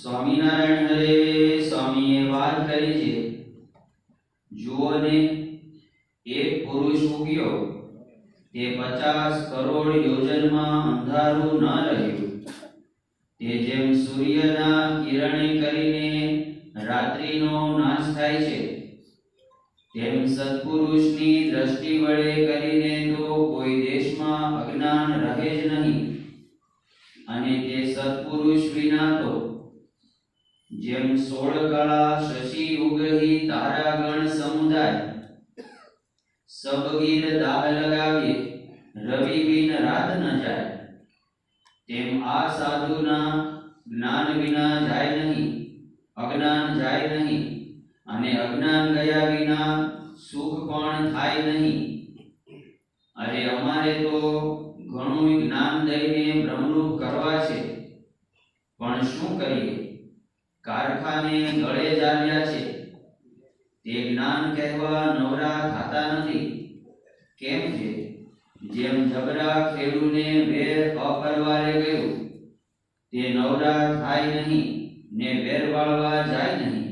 સ્વામિનારાયણ હરે સ્વામીએ વાત કરી છે. જુઓ ને, એક પુરુષ ઉગ્યો. તે પચાસ કરોડ યોજનમાં અંધારું ન રહ્યું. તે જેમ સૂર્યના કિરણે કરીને રાત્રિનો નાશ થાય છે, તેમ સત્પુરુષની દ્રષ્ટિ વડે કરીને તો કોઈ દેશમાં અજ્ઞાન રહે જ નહીં. અને તે સત્પુરુષ વિના તો જેમ સોળ કળા શશી ઉગહી તારાગણ સમુદાય. સબગીર દાહ લગાવીએ, રવિ બિન રાત ન જાય. તેમ આ સાધુના જ્ઞાન વિના જાય નહીં, અજ્ઞાન જાય નહીં અને અજ્ઞાન ગયા વિના સુખ પણ થાય નહીં. અરે અમારે તો ઘણું જ્ઞાન દઈને બ્રહ્મરૂપ કરવા છે. પણ શું કરીએ? કારખાને ગળે ચાલ્યા છે. તે જ્ઞાન કહેવા નવરા ખાતા નથી. કેમ છે? જેમ જબરા ખેડૂને વેર અપરવારે ગયું, તે નવરા થાય નહીં, ને વેર વાળવા જાય નહીં.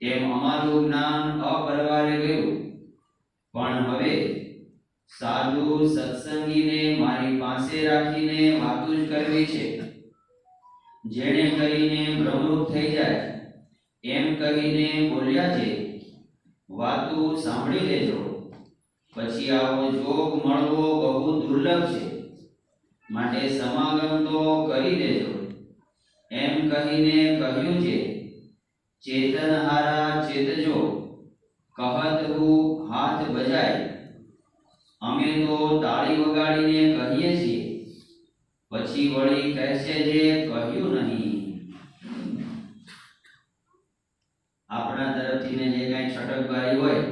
તેમ અમારું જ્ઞાન અપરવારે ગયું. પણ હવે સાધુ સત્સંગીને મારી પાસે રાખીને વાતું જ કરવી છે. જેણે કરીને પ્રવૃત્ત થઈ જાય એમ કહીને બોલ્યા છે, વાતો સાંભળી લેજો. પછી આવો જોગ મળવો બહુ દુર્લભ છે. માટે સમાગમ તો કરી દેજો એમ કહીને કહ્યું છે, ચેતન હારા ચેતજો, કહત હું હાથ બજાય. અમે તો તાળી વગાડીને કહીએ છીએ પછી વળી કહેશે જે કહ્યું નહીં. આપણા તરફથી ને જે કાંઈ છટકબારી હોય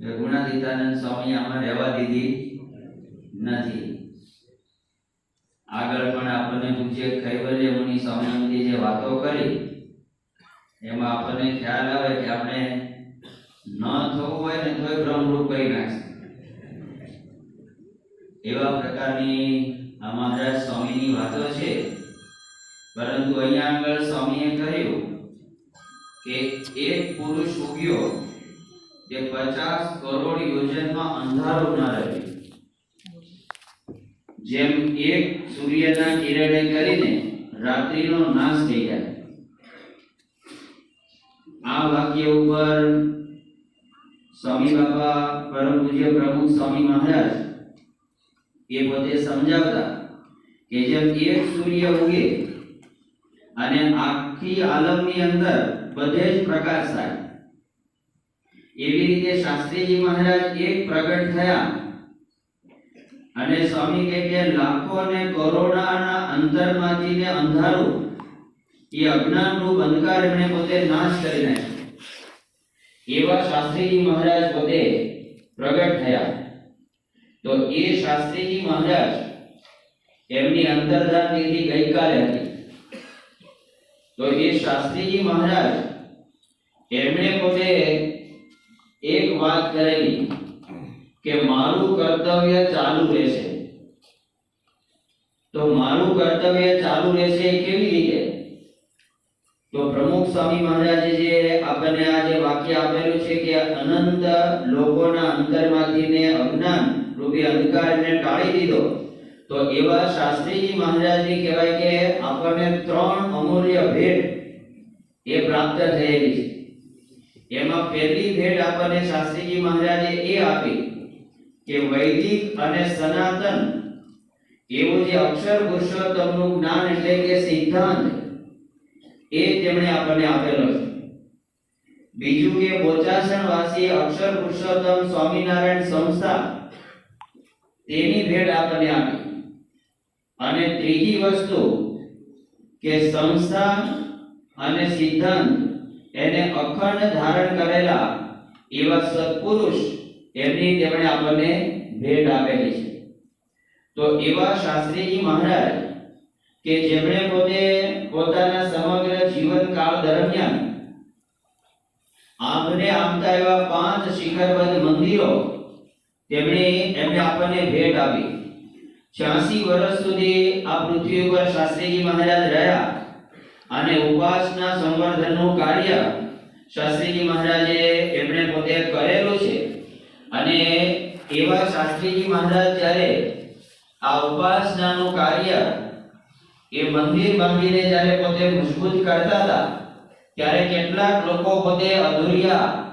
એ સ્વામી આમાં રહેવા દીધી નથી. આગળ પણ આપણને પૂજ્ય કૈવલ્ય મુનિ સ્વામી જે વાતો કરી, એમાં આપણને ખ્યાલ આવે કે આપણે ન થવું હોય ને તોય ભ્રમરૂપ કરી નાખશે. એવા પ્રકારની આ મહારાજ સ્વામીની વાતો છે. પરંતુ અહીંયા આગળ સ્વામીએ કહ્યું કે એક પુરુષ ઉગ્યો જે પચાસ કરોડ યોજનમાં અંધારો ન રહે. જેમ એક સૂર્યના કિરણે કરીને રાત્રિનો નાશ થઈ જાય. આ વાક્ય ઉપર સ્વામી બાબા પરમ પૂજ્ય પ્રમુખ સ્વામી મહારાજ એ પોતે સમજાવતા કે જેમ એક સૂર્ય ઉગે અને આખી આલમની અંદર બધે જ પ્રકાશ થાય. એવી રીતે શાસ્ત્રીજી મહારાજ એક પ્રગટ થયા અને સ્વામી કહે કે લાખો અને કરોડોના અંતરમાંથી ને અંધારું એ અજ્ઞાનરૂપ અંધકાર એમણે પોતે નાશ કરી નાખ્યો. એવા શાસ્ત્રીજી મહારાજ પોતે પ્રગટ થયા. તો એ શાસ્ત્રીજી મહારાજ એમની અંતર્ધાન તિથિ ગઈકાલે હતી. તો એ શાસ્ત્રીજી મહારાજ, એમણે પોતે એક વાત કરેલી કે મારું કર્તવ્ય ચાલુ રહેશે. તો મારું કર્તવ્ય ચાલુ રહેશે કેવી રીતે? તો પ્રમુખ સ્વામી મહારાજે જે આપણને આ જે વાક્ય આપેલું છે કે અનંત લોકોના અંતરમાંથી ને અજ્ઞાન રૂપી અંધકારને ટાળી દીધો તો એવા શાસ્ત્રીજી મહારાજની કહેવાય કે આપણને ત્રણ અમૂલ્ય ભેટ એ પ્રાપ્ત થયેલી છે. એમાં પહેલી ભેટ આપણને શાસ્ત્રીજી મહારાજે એ આપી કે વૈદિક અને સનાતન એવું જે અક્ષર પુરુષોત્તમનું જ્ઞાન એટલે કે સિદ્ધાંત એ તેમણે આપણને આપેલો છે. બીજું કે બોચાસણ વાસી અક્ષર પુરુષોત્તમ સ્વામિનારાયણ સંસ્થા તેની ભેટ આપણને આપી. અને ત્રીજી વસ્તુ કે સંસ્થા અને સિદ્ધાંત એને અખંડ ધારણ કરેલા એવા સત્પુરુષ એમની તેમણે આપણને ભેટ આપેલી છે. તો એવા શાસ્ત્રીજી મહારાજ કે જેમણે પોતે પોતાના સમગ્ર જીવનકાળ દરમિયાન આમને આમતા એવા પાંચ શિખરબદ્ધ મંદિરો તેમણે એમને આપણને ભેટ આપી. 86 વર્ષ સુધી આ પૃથ્વી ઉપર શાસ્ત્રીજી મહારાજ રહ્યા અને ઉપાસના સંવર્ધનનું કાર્ય શાસ્ત્રીજી મહારાજે એમણે પોતે કરેલું છે. અને એવા શાસ્ત્રીજી મહારાજ જ્યારે આ ઉપાસનાનું કાર્ય એ મંદિર બાંધીને જ્યારે પોતે મજબૂત કરતા હતા, ત્યારે કેટલાક લોકો પોતે અધુરિયા.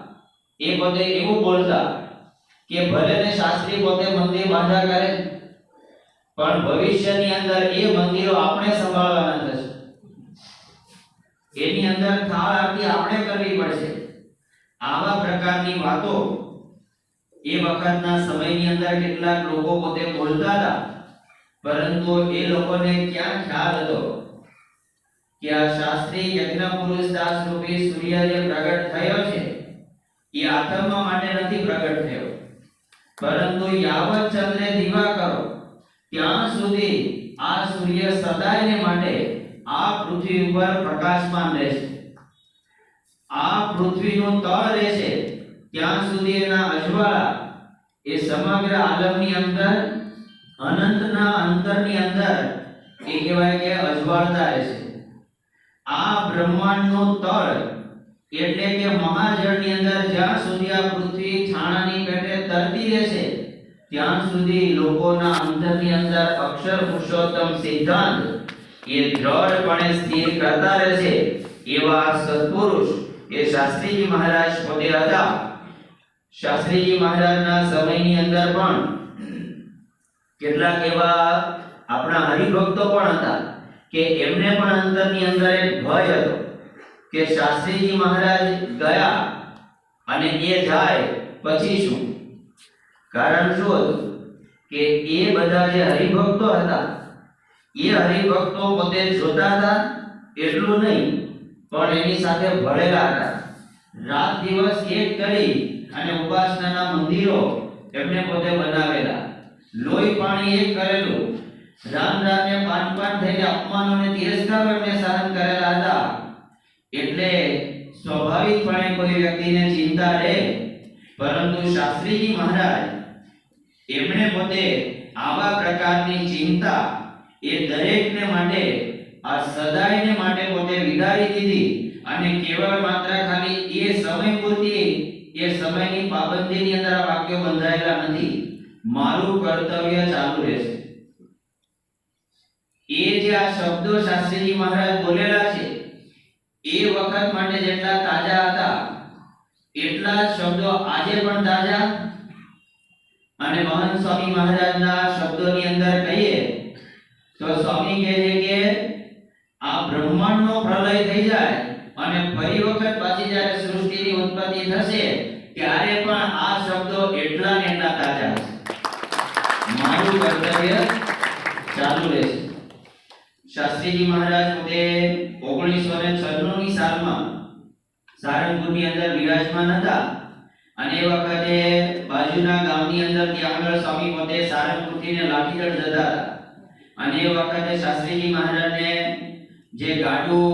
એ પોતે એવું બોલતા કે ભલે ને શાસ્ત્રી પોતે મંદિર બાંધા કરે પણ ભવિષ્યની અંદર એ મંદિરો આપણે સંભાળવાના થશે એની અંદર થાળ આરતી આપણે કરવી પડશે. આવા પ્રકારની વાતો એ વખતના સમયની અંદર કેટલાક લોકો પોતે બોલતા હતા. પરંતુ એ લોકોને ક્યાં ખ્યાલ હતો કે આ શાસ્ત્રી યજ્ઞ પુરુષ દાસ રૂપી સૂર્ય જે પ્રગટ થયો છે? એ આત્મા માટે નથી પ્રગટ થયો. પરંતુ યાવત ચંદ્રે દીવા કરો. ત્યાં સુધી આ સૂર્ય સદાયને માટે આ પૃથ્વી ઉપર પ્રકાશમાન રહેશે. આ પૃથ્વીનું તળ રહેશે. ત્યાં સુધી એના અજવાળા એ સમગ્ર આલમની અંદર, અનંતના અંતરની અંદર એ કહેવાય કે અજવાળતા રહેશે. આ બ્રહ્માંડનું તળ એટલે કે મહાજળની અંદર જ્યાં સુધી આ પૃથ્વી છાણાની પેટે તરતી રહેશે ત્યાં સુધી લોકોના અંતરની અંદર અક્ષર પુરુષોત્તમ સિદ્ધાંત એ દ્રઢપણે સ્થિર કરતા રહેશે એવા સત્પુરુષ એ શાસ્ત્રીજી મહારાજ પોતે હતા. શાસ્ત્રીજી મહારાજના સમયની અંદર પણ કેટલાક એવા આપણા હરિભક્તો પણ હતા કે એમને પણ અંતરની અંદર એક ભય હતો કે શાસ્ત્રીજી મહારાજ ગયા અને એ જાય પછી શું? કારણ શું હતું? કે એ બધા જે હરિભક્તો હતા, એ હરિભક્તો પોતે જોતા હતા એટલું નહીં, પણ એની સાથે ભળેલા હતા. રાત દિવસ એક કરી અને ઉપાસનાના મંદિરો એમને પોતે બનાવેલા. લોહી પાણી એક કરેલું. રામ રામને પાન પાન થઈને અપમાનોને તિરસ્કાર એમને સહન કરેલા હતા. એટલે સ્વાભાવિકપણે કોઈ વ્યક્તિને ચિંતા રહે. પરંતુ શાસ્ત્રીજી મહારાજ એમણે પોતે આવા પ્રકારની ચિંતા એ દરેકને માટે, આ સદાયને માટે પોતે વિદારી દીધી અને કેવળ માત્ર ખાલી એ સમય પૂરતી, એ સમયની પાબંદીની અંદર આ વાક્યો બંધાયેલા નથી. મારું કર્તવ્ય ચાલુ રહેશે. એ જે આ શબ્દો શાસ્ત્રીજી મહારાજ બોલેલા છે, એ વખત માટે જેટલા તાજા હતા, એટલા શબ્દો આજે પણ તાજા અને મહંત સ્વામી મહારાજના શબ્દોની અંદર કહીએ, તો સ્વામી કહે છે કે આ બ્રહ્માંડનો પ્રલય થઈ જાય અને ફરી વખત પાછી જ્યારે સૃષ્ટિની ઉત્પત્તિ થશે, ત્યારે પણ આ શબ્દો એટલા ને એટલા તાજા હશે. મારું કર્તવ્ય ચાલુ રહેશે. શાસ્ત્રીજી મહારાજ પોતે ઓગણીસો ને છન્નું ની સાલમાં સારંગપુરની અંદર વિરાજમાન હતા. અને એ વખતે બાજુના ગામની અંદર ત્યાં આગળ સ્વામી પોતે સારંગપુરથી ને લાઠીગઢ જતા હતા. અને વખતે શાસ્ત્રીજી મહારાજને જે ગાડું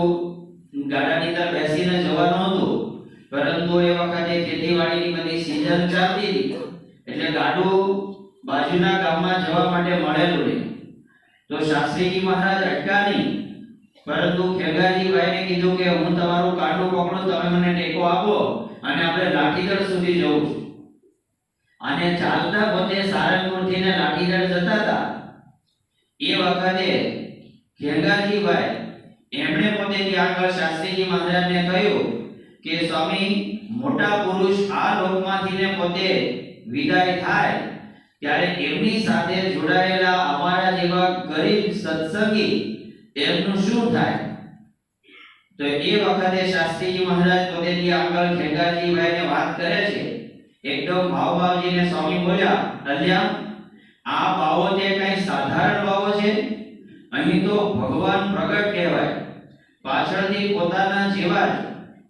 ગાડાની અંદર બેસીને જવાનું હતું, પરંતુ એ વખતે ખેતીવાડીની બધી સીઝન ચાલતી હતી, એટલે ગાડું બાજુના ગામમાં જવા માટે મળેલું નહીં. તો શાસ્ત્રીજી મહારાજ અટકા નહીં. પરંતુ ખેગાજીભાઈને કીધું કે હું તમારું કાંડું પકડું, તમે મને ટેકો આપો અને આપણે લાઠીગઢ સુધી જવું છે અને ચાલતા પોતે સારંગપુરથી ને લાઠીગઢ જતા હતા. એ વખતે ખેંગાજીભાઈ એમણે પોતે આગળ શાસ્ત્રીજી મહારાજને કહ્યું કે, સ્વામી, મોટા પુરુષ આ લોકમાંથી ને પોતે વિદાય થાય ત્યારે એમની સાથે જોડાયેલા અમારા જેવા ગરીબ સત્સંગી એમનું શું થાય? તો એ વખતે શાસ્ત્રીજી મહારાજ પોતેથી આગળ ખેંગાજીભાઈને વાત કરે છે. એકદમ ભાવભાવજીને સ્વામી બોલ્યા અલ્યા આ ભાવો તે કઈ સાધારણ ભાવો છે? અહીં તો ભગવાન પ્રગટ કહેવાય. પાછળથી પોતાના જેવા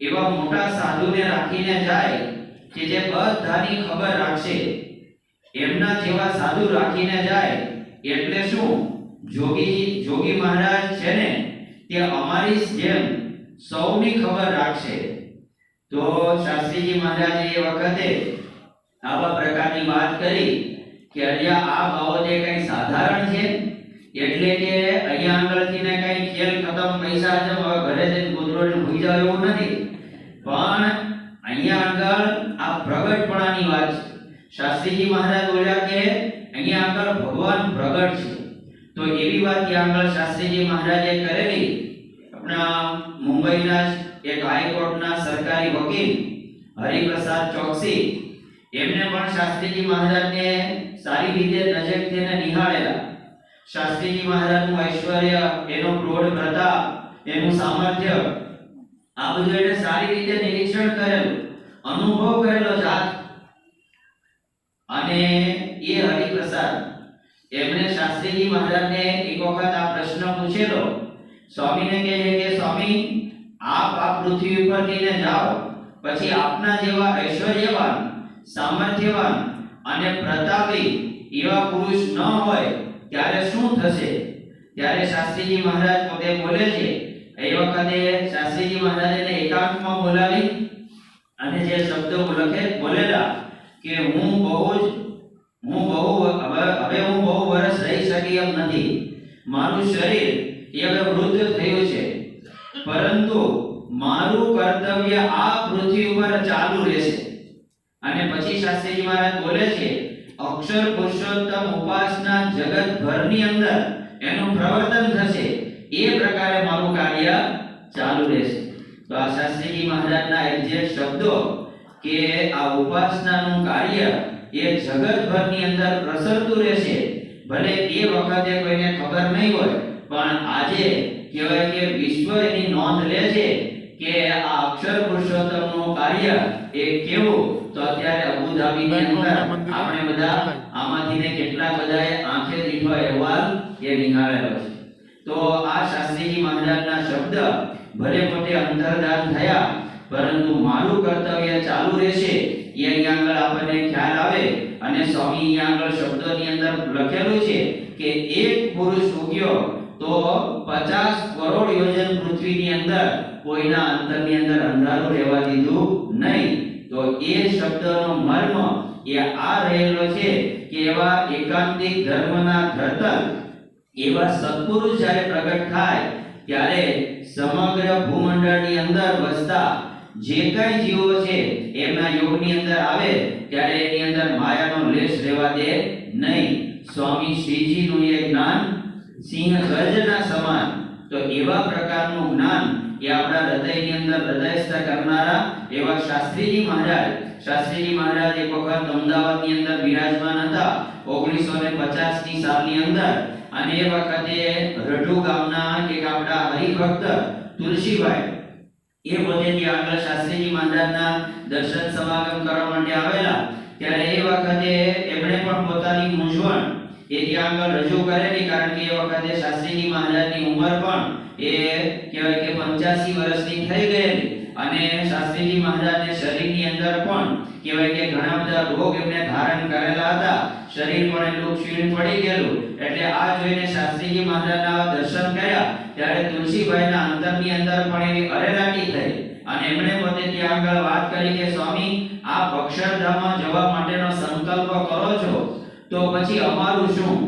જ એવા મોટા સાધુને રાખીને જાય કે જે બધાની ખબર રાખશે. એમના જેવા સાધુ રાખીને જાય એટલે શું? જોગી જોગી મહારાજ છે ને, તે અમારી જેમ સૌની ખબર રાખશે. તો શાસ્ત્રીજી મહારાજે એ વખતે આવા પ્રકારની વાત કરી કે અહીંયા આ બાબતે કંઈ સાધારણ છે, એટલે કે અહીંયા આગળથી ને કંઈ ખેલ ખતમ પૈસા છે ઘરે જઈને ગોદરોને ભૂઈ જાવ એવું નથી. પણ અહીંયા આગળ આ પ્રગટપણાની વાત છે. શાસ્ત્રીજી મહારાજ બોલ્યા કે અહીંયા આગળ ભગવાન પ્રગટ છે. તો એવી વાત ત્યાં આગળ શાસ્ત્રીજી મહારાજે કરેલી. આપણા મુંબઈના એક હાઈકોર્ટના સરકારી વકીલ હરિપ્રસાદ ચોકસી એમને પણ શાસ્ત્રીજી મહારાજને સારી રીતે નજીક એને નિહાળેલા. શાસ્ત્રીજી મહારાજનું ઐશ્વર્ય, એનો પ્રૌઢ પ્રતાપ, એનું સામર્થ્ય, આ બધું એને સારી રીતે નિરીક્ષણ કરેલું, અનુભવ કરેલો જાત. અને એ હરિપ્રસાદ, એમણે શાસ્ત્રીજી મહારાજને એક વખત આ પ્રશ્ન પૂછેલો, સ્વામીને કહે છે કે, સ્વામી, આપ આ પૃથ્વી ઉપરથી ને જાઓ, પછી આપના જેવા ઐશ્વર્યવાન સામર્થ્યવાન અને પ્રતાપી એવા પુરુષ ન હોય, ત્યારે શું થશે? ત્યારે શાસ્ત્રીજી મહારાજ પોતે બોલે છે, એ વખતે શાસ્ત્રીજી મહારાજને એકાંતમાં બોલાવી અને જે શબ્દો લખે, બોલેલા કે હું બહુ જ, હું બહુ, હવે હું બહુ વર્ષ રહી શકી એમ નથી. મારું શરીર એ હવે વૃદ્ધ થયું છે. પરંતુ મારું કર્તવ્ય આ પૃથ્વી ઉપર ચાલુ રહેશે. અને પછી શાસ્ત્રીજી મહારાજ બોલે છે, અક્ષર પુરુષોત્તમ ઉપાસના જગત ભરની અંદર એનું પ્રવર્તન થશે. એ પ્રકારે મારું કાર્ય ચાલુ રહેશે. તો આ શાસ્ત્રીજી મહારાજના એક્ઝેક્ટ શબ્દો કે આ ઉપાસનાનું કાર્ય એ જગતભરની અંદર પ્રસરતું રહેશે. ભલે એ વખતે કોઈને ખબર નહીં હોય, પણ આજે કહેવાય કે વિશ્વ એની નોંધ લે છે કે આ અક્ષર પુરુષોત્તમનું કાર્ય એ કેવું? તો અત્યારે અબુધાબીની અંદર આપણે બધા આમાંથી ને કેટલા બધાએ આંખે દીઠો અહેવાલ એ નિહાળેલો છે. તો આ શાસ્ત્રીજી મહારાજના શબ્દ ભલે મોટે અંતરદાન થયા પરંતુ મારું કર્તવ્ય ચાલુ રહેશે એ અહીંયા આગળ આપણને ખ્યાલ આવે. અને સ્વામી અહીંયા આગળ શબ્દોની અંદર લખેલું છે કે એક પુરુષ ઉગ્યો તો 50 કરોડ યોજન પૃથ્વીની અંદર કોઈના અંતરની અંદર અંધારું રહેવા દીધું નહીં. તો એ શબ્દનો મર્મ એ આ રહેલો છે કે એવા એકાંતિક ધર્મના ધરતલ એવા સત્પુરુષ જ્યારે પ્રગટ થાય ત્યારે સમગ્ર ભૂમંડળની અંદર વસતા જે કઈ જીવો છે એમના યોગની અંદર આવે ત્યારે એની અંદર માયાનો લેશ રહેવા દે નહીં. સ્વામી શ્રીજીનું એ જ્ઞાન સિંહ ગર્જના સમાન. તો એવા પ્રકારનું જ્ઞાન એ આપણા હૃદયની અંદર હૃદયસ્થ કરનારા એવા શાસ્ત્રીજી મહારાજ. શાસ્ત્રીજી મહારાજ એક વખત અમદાવાદની અંદર બિરાજમાન હતા ઓગણીસો ને પચાસની સાલની અંદર. અને એ વખતે રઢુ ગામના એક આપણા હરિભક્ત તુલસીભાઈ એ પોતે ત્યાં આગળ શાસ્ત્રીજી મહારાજના દર્શન સમાગમ કરવા માટે આવેલા. ત્યારે એ વખતે એમણે પણ પોતાની મૂંઝવણ એ ત્યાં આગળ રજૂ કારણ કે એ વખતે શાસ્ત્રીજી મહારાજની ઉંમર પણ એ કહેવાય કે 85 વર્ષની થઈ ગયેલી. અને શાસ્ત્રીજી મહારાજને શરીરની અંદર પણ કહેવાય કે ઘણા બધા રોગ એમને ધારણ કરેલા હતા. શરીર પણ એટલું ક્ષીણ પડી ગયેલું. એટલે આ જોઈને શાસ્ત્રીજી મહારાજના દર્શન કર્યા. ત્યારે તુલસીભાઈના અંતરની અંદર પણ એવી અરેરાટી થઈ. અને એમણે પોતે ત્યાં આગળ વાત કરી કે, સ્વામી, આ અક્ષરધામમાં જવા માટેનો સંકલ્પ કરો છો. તો પછી અમારું શું?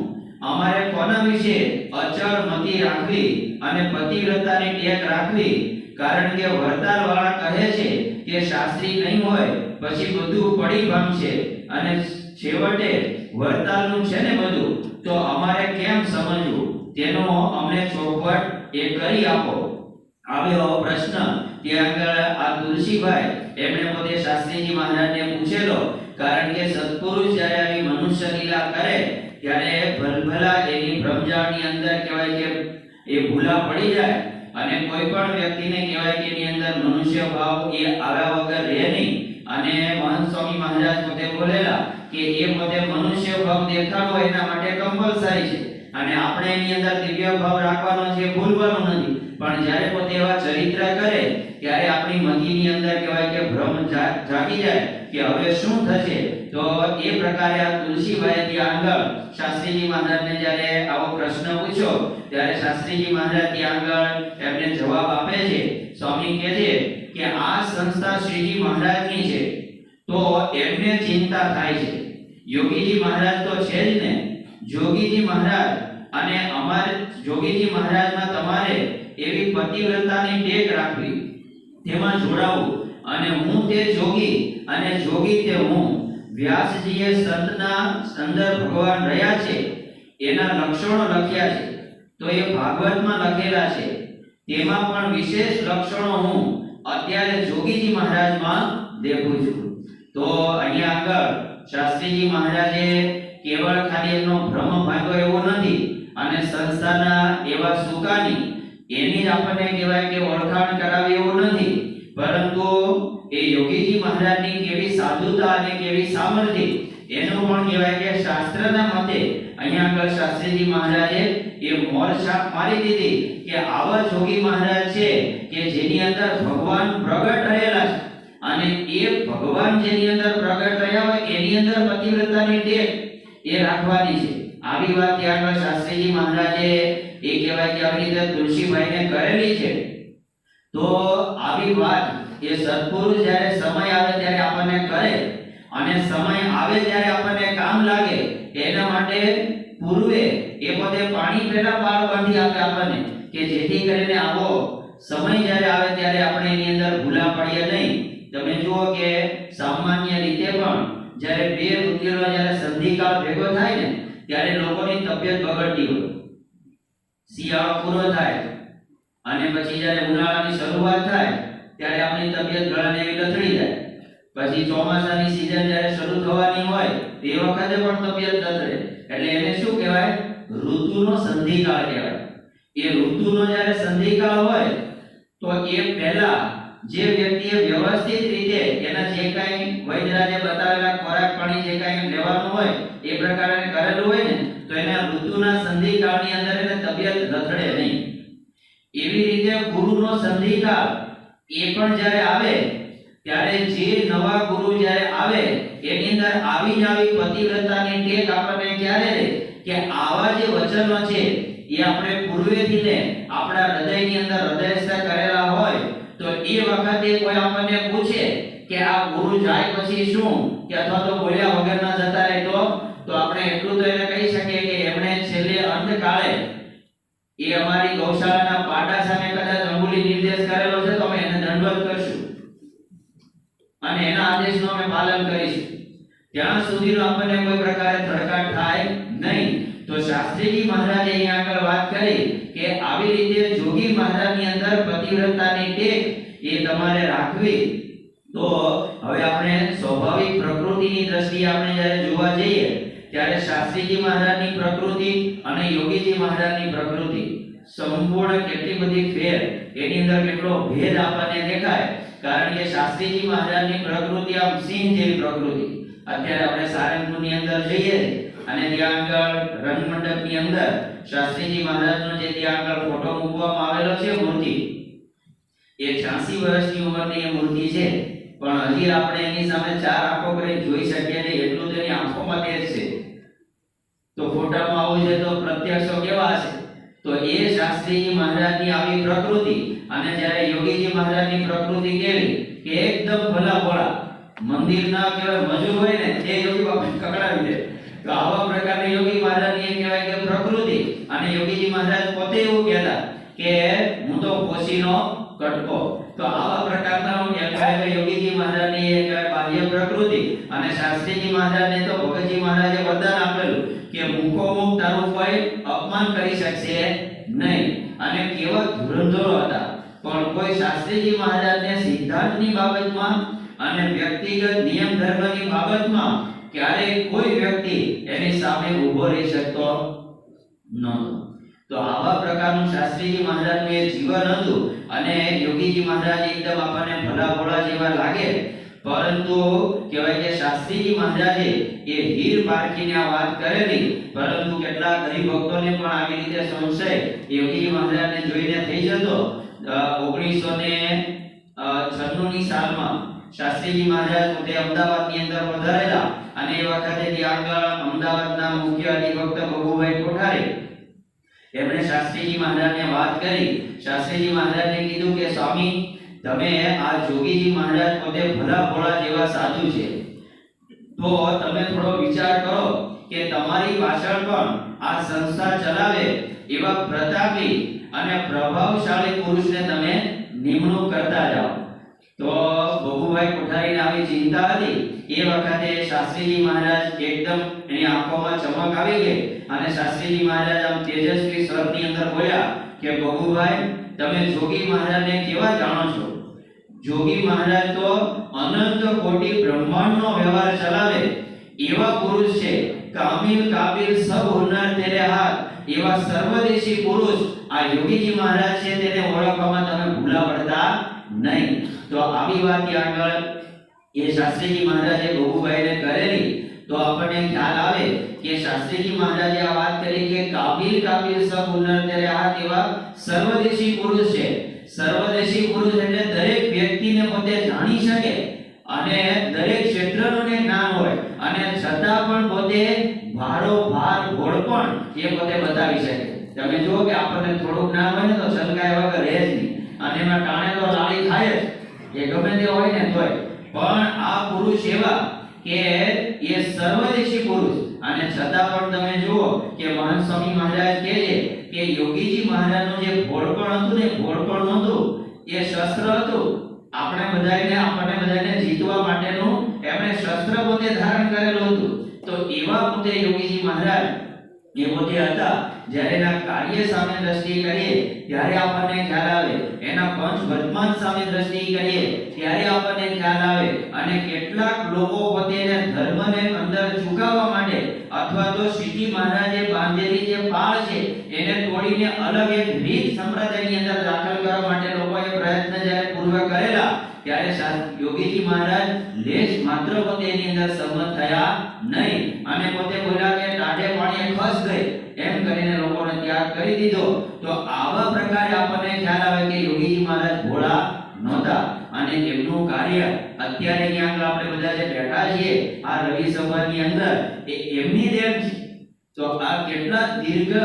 અમારે કોના વિશે અચળ મતિ રાખવી અને પતિવ્રતાની ટેક રાખવી? કારણ કે વરદાન વાળા કહે છે કે શાસ્ત્રી નહીં હોય, પછી બધું પડી ભાંગશે. અને છેવટે વરતાલનું છે ને બધું? તો અમારે કેમ સમજવું? તેનો અમને ચોખવટ એ કરી આપો. આવ્યો પ્રશ્ન. ત્યાં આગળ આ તુલસીભાઈ, એમણે પોતે શાસ્ત્રીજી મહારાજને પૂછેલો કારણ કે સત્પુરુષ જ્યારે આવી મનુષ્ય લીલા કરે, ત્યારે ભલભલા એની ભ્રમજાળની અંદર કહેવાય કે એ ભૂલા પડી જાય અને કોઈ પણ વ્યક્તિને કહેવાય કે એની અંદર મનુષ્ય ભાવ એ આવ્યા વગર રહે નહીં. અને મહંત સ્વામી મહારાજ પોતે બોલેલા કે એ પોતે મનુષ્ય ભાવ દેખાડવો એના માટે કમ્પલસરી છે. અને આપણે એની અંદર દિવ્ય ભાવ રાખવાનો છે ભૂલવાનું નથી. પણ જ્યારે પોતે એવા ચરિત્ર કરે, ત્યારે આપણી મતિની અંદર કહેવાય કે ભ્રમ જાગી જાય કે હવે શું થશે? તો એ પ્રકારે આ તુલસીભાઈ ત્યાં આગળ શાસ્ત્રીજી મહારાજને જ્યારે આવો પ્રશ્ન પૂછ્યો, ત્યારે શાસ્ત્રીજી મહારાજ ત્યાં આગળ એમને જવાબ આપે છે. સ્વામી કહે છે કે આ સંસ્થા શ્રીજી મહારાજની છે. તો એમને ચિંતા થાય છે. યોગીજી મહારાજ તો છે જ ને. જોગીજી મહારાજ અને અમારે જોગીજી મહારાજમાં તમારે એવી પતિવ્રતાની ટેક રાખવી, તેમાં જોડાવું. અને હું તે જોગી, અને જોગી તે હું. વ્યાસજીએ સંતના સંદર ભગવાન રહ્યા છે, એના લક્ષણો લખ્યા છે, તો એ ભાગવતમાં લખેલા છે. તેમાં પણ વિશેષ લક્ષણો હું અત્યારે જોગીજી મહારાજમાં દેખું છું. તો અહીંયા આગળ શાસ્ત્રીજી મહારાજે કેવળ ખાલી એમનો ભ્રમ ભાગ્યો એવો નથી અને સંસ્થાના એવા સુકાની એની આપણને કહેવાય કે ઓળખાણ કરાવી એવું નથી. પરંતુ એ યોગીજી મહારાજની કેવી સાધુતા અને કેવી સામર્થ્ય એનું પણ કહેવાય કે શાસ્ત્રના મતે અહીંયા આગળ શાસ્ત્રીજી મહારાજે એ મોર છાપ મારી દીધી કે આવા જોગી મહારાજ છે કે જેની અંદર ભગવાન પ્રગટ રહેલા છે. અને એ ભગવાન જેની અંદર પ્રગટ રહ્યા હોય એની અંદર પતિવ્રતાની ટેક એ રાખવાની છે. આવી વાત ત્યાં આગળ શાસ્ત્રીજી મહારાજે એ કહેવાય કે આવી રીતે તુલસીભાઈને કરેલી છે. તો આવી વાત એ સદપુરુષ જ્યારે સમય આવે ત્યારે આપણને કરે અને સમય આવે ત્યારે આપણને કામ લાગે એના માટે પૂર્વે એ પોતે પાણી પહેલા પાર બાંધી આપે આપણને કે જેથી કરીને આવો સમય જ્યારે આવે ત્યારે આપણે એની અંદર ભૂલા પડીએ નહીં. તમે જુઓ કે સામાન્ય રીતે પણ જ્યારે બે ઋતુનો જ્યારે સંધિકાળ ભેગો થાય ને ત્યારે લોકોની તબિયત બગડતી હોય. શિયાળો પૂરો થાય અને પછી જ્યારે ઉનાળાની શરૂઆત થાય, ત્યારે આપણી તબિયત ઘણાને એવી લથડી જાય. પછી ચોમાસાની સિઝન જ્યારે શરૂ થવાની હોય તે વખતે પણ તબિયત લથડે. એટલે એને શું કહેવાય? ઋતુનો સંધિકાળ કહેવાય. એ ઋતુનો જ્યારે સંધિકાળ હોય, તો એ પહેલા જે વ્યક્તિએ વ્યવસ્થિત રીતે એના જે કાંઈ વૈદ્યરાજે બતાવેલા ખોરાક, પાણી જે કાંઈ લેવાનું હોય, એ પ્રકારે કરેલું હોય ને, તો એના ઋતુના સંધિકાળની અંદર એને તબિયત રથડે નહીં. એવી રીતે ગુરુનો સંધિકાળ એ પણ જ્યારે આવે, ત્યારે જે નવા ગુરુ જ્યારે આવે, એની અંદર આવી આવી પતિવ્રતાની ટેક આપણને ક્યારે રહે કે આવા જે વચનો છે, એ આપણે પૂર્વેથી ને આપણા હૃદયની અંદર હૃદયસ્થ કરેલા હોય તો એ વખતે કોઈ આપણને પૂછે કે આ ગુરુ જાય પછી શું? કે અથવા તો બોલ્યા વગર ના જતા રહે તો? તો આપણે એટલું તો એને કહી શકીએ કે એમણે છેલ્લે અંતકાળે એ અમારી ગૌશાળાના પાટા સામે કદાચ અંગુલી નિર્દેશ કરેલો છે, તો અમે એને દંડવત કરશું. અને એના આદેશનું અમે પાલન કરીશું. ત્યાં સુધીનો આપણને કોઈ પ્રકારે ધડકાટ થાય નહીં. તો શાસ્ત્રીજી મહારાજે અહીંયા આગળ વાત કરી કે આવી રીતે જોગી મહારાજની અંદર પતિવ્રતાની ટેક એ તમારે રાખવી. તો હવે આપણે સ્વાભાવિક પ્રકૃતિની દ્રષ્ટિએ આપણે જ્યારે જોવા જઈએ, ત્યારે શાસ્ત્રીજી મહારાજની પ્રકૃતિ અને યોગીજી મહારાજની પ્રકૃતિ સંપૂર્ણ કેટલી બધી ફેર, એની અંદર કેટલો ભેદ આપણને દેખાય. કારણ કે શાસ્ત્રીજી મહારાજની પ્રકૃતિ આમ સિંહ જેવી પ્રકૃતિ. અત્યારે આપણે સારંગપુરની અંદર જઈએ અને ત્યાં આગળ રંગમંડપની અંદર શાસ્ત્રીજી મહારાજનો જે ત્યાં આગળ ફોટો મૂકવામાં આવેલો છે, મૂર્તિ. એ 86 વર્ષની ઉંમરની એ મૂર્તિ છે, પણ હજી આપણે એની સામે ચાર આંખો કરી જોઈ શકીએ નહીં એટલું તેની આંખોમાં તેજ છે. તો ફોટામાં આવું છે તો પ્રત્યક્ષો કેવા છે તો એ શાસ્ત્રીજી મહારાજની આવી પ્રકૃતિ અને જ્યારે યોગીજી મહારાજની પ્રકૃતિ કેવી? કે એકદમ ભલા ભોળા. મંદિરના કેવા મજૂર હોય ને તે યોગી કકડાવી દે. તો આવા પ્રકારની યોગી મહારાજની એમ કહેવાય કે પ્રકૃતિ. અને યોગીજી મહારાજ પોતે એવું કહેતા કે હું તો કોશીનો કટકો. તો આવા પ્રકારના કહેવાય યોગીજી મહારાજની એ કહેવાય બાહ્ય પ્રકૃતિ. અને શાસ્ત્રીજી મહારાજને તો ભગતજી મહારાજે વરદાન આપેલું કે મૂકો મુખ તારું કોઈ અપમાન કરી શકશે નહીં. અને કેવા ધુરંધરો હતા. પણ કોઈ શાસ્ત્રીજી મહારાજને સિદ્ધાંતની બાબતમાં અને વ્યક્તિગત નિયમ ધર્મની બાબતમાં ક્યારેય કોઈ વ્યક્તિ એની સામે ઊભો રહી શકતો નહોતો. તો આવા પ્રકારનું શાસ્ત્રીજી મહારાજનું એ જીવન હતું અને યોગીજી મહારાજ એકદમ આપણને ભલા ભોળા જેવા લાગે. પરંતુ કહેવાય કે શાસ્ત્રીજી મહારાજે એ હીર પારખીને આ વાત કરેલી. પરંતુ કેટલા ગરીબ ભક્તોને પણ આવી રીતે સંશય યોગીજી મહારાજને જોઈને થઈ જતો. ઓગણીસો ને છન્નું ની સાલમાં શાસ્ત્રીજી મહારાજ પોતે અમદાવાદની અંદર પધારેલા અને એ વખતે ત્યાં આગળ અમદાવાદના મુખ્ય હરિભક્ત બબુભાઈ કોઠારે એમણે શાસ્ત્રીજી મહારાજને વાત કરી. શાસ્ત્રીજી મહારાજને કીધું કે, સ્વામી, તમે આ જોગીજી મહારાજ પોતે ભલા ભોળા જેવા સાધુ છે. તો તમે થોડો વિચાર કરો કે તમારી પાછળ પણ આ સંસ્થા ચલાવે એવા પ્રતાપી અને પ્રભાવશાળી પુરુષને તમે નિમણૂક કરતા જાઓ. તો બબુભાઈ કોઠારીને આવી ચિંતા હતી. એ વખતે શાસ્ત્રીજી મહારાજ એકદમ એની આંખોમાં ચમક આવી ગઈ અને શાસ્ત્રીજી મહારાજ આમ તેજસ્વી સ્વરની અંદર બોલ્યા કે બબુભાઈ તમે જોગી મહારાજને કેવા જાણો છો? જોગી મહારાજ તો અનંત કોટી બ્રહ્માંડનો વ્યવહાર ચલાવે. એવા પુરુષ છે, કામિલ કાબિલ સબ હુનર તેરે હાથ. એવા સર્વદેશી પુરુષ આ યોગીજી મહારાજ છે, તેને ઓળખવામાં તમે ભૂલા પડતા નહીં. તો આવી વાત આગળ એ શાસ્ત્રીજી મહારાજે બહુભાઈને કરેલી, તો આપણને ખ્યાલ આવે કે શાસ્ત્રીજી મહારાજે આ વાત કરી કે કાબિલ કાબિલ સબ હુનર ત્યારે આ કેવા સર્વદેશી પુરુષ છે. સર્વદેશી પુરુષ એટલે દરેક વ્યક્તિને પોતે જાણી શકે અને દરેક ક્ષેત્રનું જ્ઞાન હોય. અને છતાં પણ પોતે ભારો ભાર ઘોડપણ એ પોતે બતાવી શકે. તમે જુઓ કે આપણને થોડું જ્ઞાન હોય ને તો છલકાય વગર રહે જ નહીં. અને એમાં ટાણે તો લાળી ખાય જ. એ ગમે તે હોય ને તોય. પણ આ પુરુષ એવા કે એ સર્વદેશી પુરુષ. અને છતાં પણ તમે જુઓ કે મહાન સ્વામી મહારાજ કહે છે કે યોગીજી મહારાજનું જે ભોળપણ હતું ને ભોળપણ નહોતું, એ શસ્ત્ર હતું. આપણે બધાને, આપણને બધાને જીતવા માટેનું એમણે શસ્ત્ર પોતે ધારણ કરેલું હતું. તો એવા પોતે યોગીજી મહારાજ એ હતા. જ્યારે એના કાર્ય સામે દ્રષ્ટિ કરીએ, ત્યારે આપણને ખ્યાલ આવે. એના પંચ વર્તમાન સામે દ્રષ્ટિ કરીએ, ત્યારે આપણને ખ્યાલ આવે. અને કેટલાક લોકો પોતેને ધર્મને અંદર ઝુકાવવા માટે અથવા તો શ્રીજી મહારાજે બાંધેલી જે પાળ છે, એને તોડીને અલગ એક રીત સંપ્રદાયની અંદર દાખલ કરવા માટે લોકોએ પ્રયત્ન જ્યારે પૂર્વ કરેલા, ત્યારે યોગીજી મહારાજ લેશ માત્ર પોતે અંદર સંમત થયા. નહીં. અને પોતે બોલ્યા કે ટાઢે પાણીએ ખસ ગઈ. એમ કરીને લોકોને ત્યાગ કરી દીધો. તો આવા પ્રકારે આપણને ખ્યાલ આવે કે યોગીજી મહારાજ ભોળા નહોતા. અને એમનું કાર્ય અત્યારે અહીંયા આગળ આપણે બધા જે બેઠા છીએ, આ રવિ સભાની અંદર, એ એમની દેન છે. તો આ કેટલા દીર્ઘ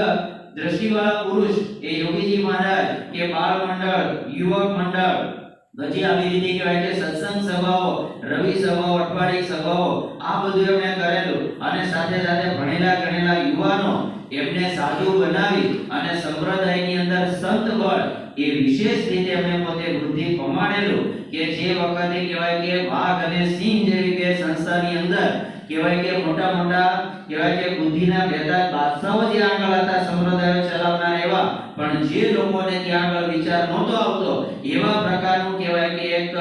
દ્રષ્ટિવાળા પુરુષ એ યોગીજી મહારાજ કે બાળ મંડળ, યુવક મંડળ પછી આવી રીતે કહેવાય કે સત્સંગ સભાઓ, રવિ સભાઓ અઠવાડિક સભાઓ, આ બધું એમણે કરેલું. અને સાથે સાથે ભણેલા ગણેલા યુવાનો એમને સાધુ બનાવી અને સંપ્રદાયની અંદર સંત બળ એ વિશેષ રીતે એમણે પોતે વૃદ્ધિ પમાડેલું કે જે વખતે કહેવાય કે વાઘ અને સિંહ જેવી બે સંસ્થાની અંદર કહેવાય કે મોટા મોટા, કહેવાય કે બુદ્ધિના બેતાજ બાદશાહો જે આગળ હતા, સંપ્રદાયો ચલાવનાર એવા, પણ જે લોકોને ત્યાં આગળ વિચાર નહોતો આવતો, એવા પ્રકારનું કહેવાય કે એક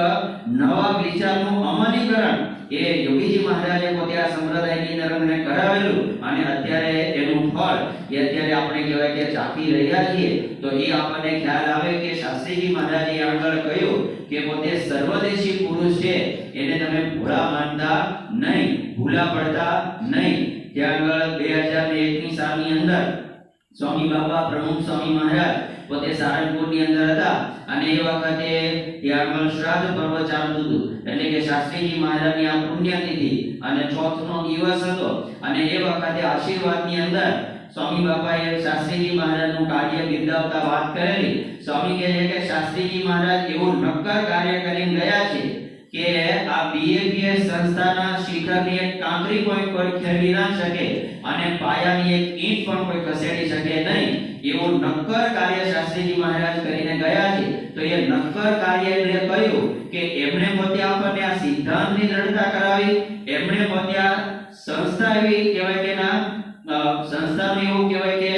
નવા વિચારનું અમલીકરણ એ યોગીજી મહારાજે પોતે આ સંપ્રદાયની અંદર અમને કરાવેલું. અને અત્યારે એનું ફળ, એ અત્યારે આપણે કહેવાય કે ચાખી રહ્યા છીએ. તો એ આપણને ખ્યાલ આવે શાસ્ત્રીજી મહારાજે આગળ કહ્યું કે પોતે સર્વદેશી પુરુષ છે, એને તમે ભૂલા માનતા નહીં, ભૂલા પડતા નહીં. ત્યાં આગળ બે હજાર એકની સાલની અંદર સ્વામી બાબા પ્રમુખ સ્વામી મહારાજ પોતે સારંગપુરની અંદર હતા અને એ વખતે ત્યાં આગળ શ્રાદ્ધ પર્વ ચાલતું હતું. એટલે કે શાસ્ત્રીજી મહારાજની આ પુણ્યતિથિ અને ચોથનો દિવસ હતો અને એ વખતે આશીર્વાદની અંદર સ્વામી બાપાએ શાસ્ત્રીજી મહારાજનું કાર્ય બિરદાવતા વાત કરેલી. સ્વામી કહે છે કે શાસ્ત્રીજી મહારાજ એવું નક્કર કાર્ય કરીને ગયા છે કે આ બીએપીએસ સંસ્થાના શિખરની એક કાંકરી કોઈ કોઈ ખેડી ના શકે અને પાયાની એક ઈંટ પણ કોઈ ખસેડી શકે નહીં. એવું નક્કર કાર્ય શાસ્ત્રીજી મહારાજ કરીને ગયા છે. તો એ નક્કર કાર્ય એમણે કહ્યું કે એમણે પોતે આપણને આ સિદ્ધાંતની દ્રઢતા કરાવી, એમણે પોતે સંસ્થા એવી કહેવાય કે ના સંસ્થાનું એવું કહેવાય કે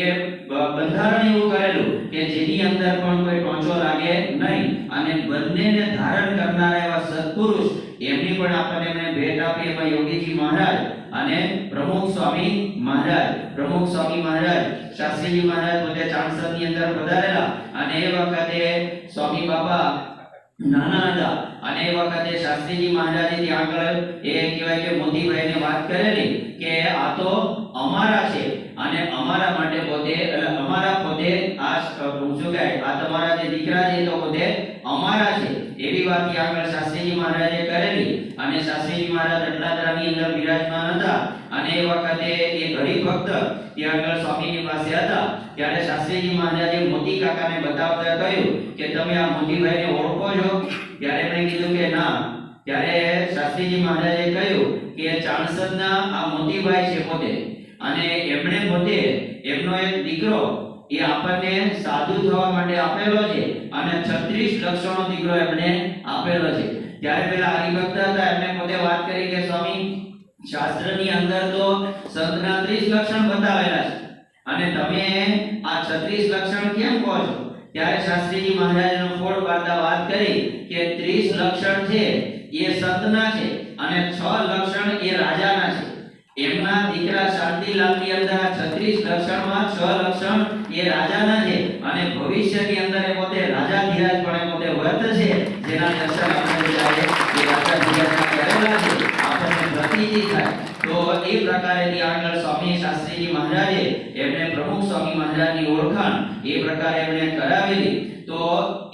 એ બંધારણ એવું કરેલું કે જેની અંદર પણ કોઈ ટોંચો લાગે નહીં અને બંનેને ધારણ કરનારા એવા સત્પુરુષ એમની પણ આપણને એમણે ભેટ આપી એમાં યોગીજી મહારાજ અને પ્રમુખ સ્વામી મહારાજ, પ્રમુખ સ્વામી મહારાજ, શાસ્ત્રીજી મહારાજ પોતે ચાણસદની અંદર પધારેલા અને એ વખતે સ્વામી બાબા નાના હતા અને એ વખતે શાસ્ત્રીજી મહારાજે ત્યાં આગળ એ કહેવાય કે મોતીભાઈને વાત કરેલી કે આ તો અમારા છે અને અમારા માટે પોતે એટલે અમારા પોતે આ શું કહેવાય આ તમારા જે દીકરા છે તો પોતે અમારા છે. એવી વાત કે આગળ શાસ્ત્રીજી મહારાજે કરેલી અને શાસ્ત્રીજી મહારાજ અટલાદરાની અંદર બિરાજમાન હતા અને એ વખતે એ ગરીબ ભક્ત ત્યાં આગળ સ્વામીની પાસે હતા. ત્યારે શાસ્ત્રીજી મહારાજે મોતી કાકાને બતાવતા કહ્યું કે તમે આ મોતીભાઈને ઓળખો છો? ત્યારે એમણે કીધું કે ના. ત્યારે શાસ્ત્રીજી મહારાજે કહ્યું કે ચાણસદના આ મોતીભાઈ છે પોતે. અને એમણે પોતે એમનો એક દીકરો એ આપણને સાધુ થવા માટે આપેલો છે અને 36 લક્ષણો દીકરો એમણે આપેલો છે. ત્યારે પેલા હરિભક્ત હતા, એમણે પોતે વાત કરી કે, સ્વામી, શાસ્ત્રની અંદર તો સંતના 30 લક્ષણ બતાવેલા છે. અને તમે આ 36 લક્ષણ કેમ કહો છો? ત્યારે શાસ્ત્રીજી મહારાજનો ફોડ પાડતા વાત કરી કે 30 લક્ષણ છે એ સંતના છે અને 6 લક્ષણ એ રાજાના છે. એમના દીકરા શાંતિલાલની અંદર આ 36 લક્ષણમાં 6 લક્ષણ એ રાજાના છે અને ભવિષ્યની અંદર એ પોતે રાજા ધીરાજ પણ એ પોતે વર્ત છે, જેના દર્શન આપણે બધાએ એ રાજા ધીરાજના કરેલા છે. આપણને પ્રતીતિ થાય. તો એ પ્રકારે ત્યાં આગળ સ્વામી શાસ્ત્રીજી મહારાજે એમને પ્રમુખ સ્વામી મહારાજની ઓળખાણ એ પ્રકારે એમણે કરાવેલી. તો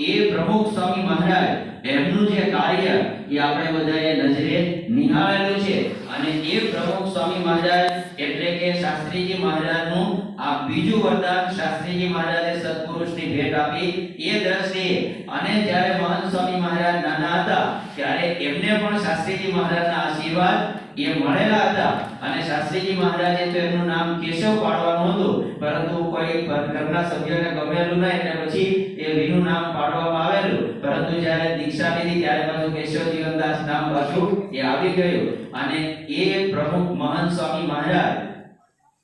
એ પ્રમુખ સ્વામી મહારાજ એમનું જે કાર્ય એ આપણે બધાએ નજરે નિહાળેલું છે. અને એ પ્રમુખ સ્વામી મહારાજ એટલે કે શાસ્ત્રીજી મહારાજનું આ બીજું વરદાન શાસ્ત્રીજી મહારાજે સત્પુરુષની ભેટ આપી. એ દ્રષ્ટિએ અને જ્યારે મહંત સ્વામી મહારાજ નાના હતા, ત્યારે એમને પણ શાસ્ત્રીજી મહારાજના આશીર્વાદ એ મળેલા હતા. અને શાસ્ત્રીજી મહારાજે તો એમનું નામ કેશવ પાડવાનું હતું. પરંતુ કોઈ ઘરના સભ્યોને ગમેલું નહીં એટલે પછી એ વિનું નામ પાડવામાં આવેલું. પરંતુ જ્યારે દીક્ષા લીધી ત્યારે પાછું કેશવ જીવનદાસ નામ પાછું એ આવી ગયું. અને એ પ્રમુખ મહંત સ્વામી મહારાજ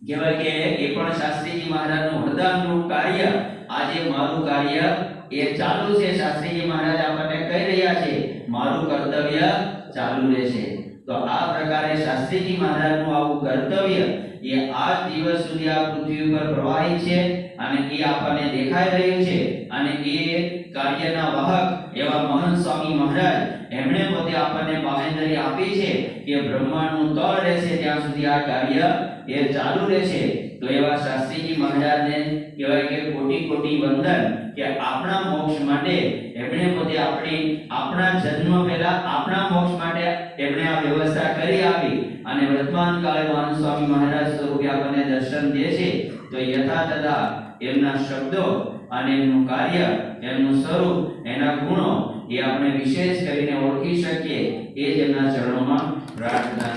કહેવાય કે એ પણ શાસ્ત્રીજી મહારાજનું વરદાનનું કાર્ય. આજે મારું કાર્ય એ ચાલુ છે. શાસ્ત્રીજી મહારાજ આપણને કહી રહ્યા છે, મારું કર્તવ્ય ચાલુ રહેશે. તો આ પ્રકારે શાસ્ત્રીજી મહારાજનું આવું કર્તવ્ય એ આજ દિવસ સુધી આ પૃથ્વી ઉપર પ્રવાહી છે અને એ આપણને દેખાઈ રહ્યું છે અને એ કાર્યના વાહક એવા મહંત સ્વામી મહારાજ એમણે પોતે આપણને બાહેંધરી આપી છે કે બ્રહ્માંડનું તળ રહેશે ત્યાં સુધી આ કાર્ય એ ચાલુ રહેશે. તો એવા શાસ્ત્રીજી મહારાજને કહેવાય કે કોટી કોટી વંદન કે આપણા મોક્ષ માટે એમણે પોતે આપણી, આપણા જન્મ પહેલા આપણા મોક્ષ માટે એમણે આ વ્યવસ્થા કરી આપી. અને વર્તમાન કાળે વાન સ્વામી મહારાજ સ્વરૂપે આપણને દર્શન દે છે, તો યથા તથા એમના શબ્દો અને એમનું કાર્ય, એમનું સ્વરૂપ, એના ગુણો એ આપણે વિશેષ કરીને ઓળખી શકીએ. એ જ એમના ચરણોમાં પ્રાર્થના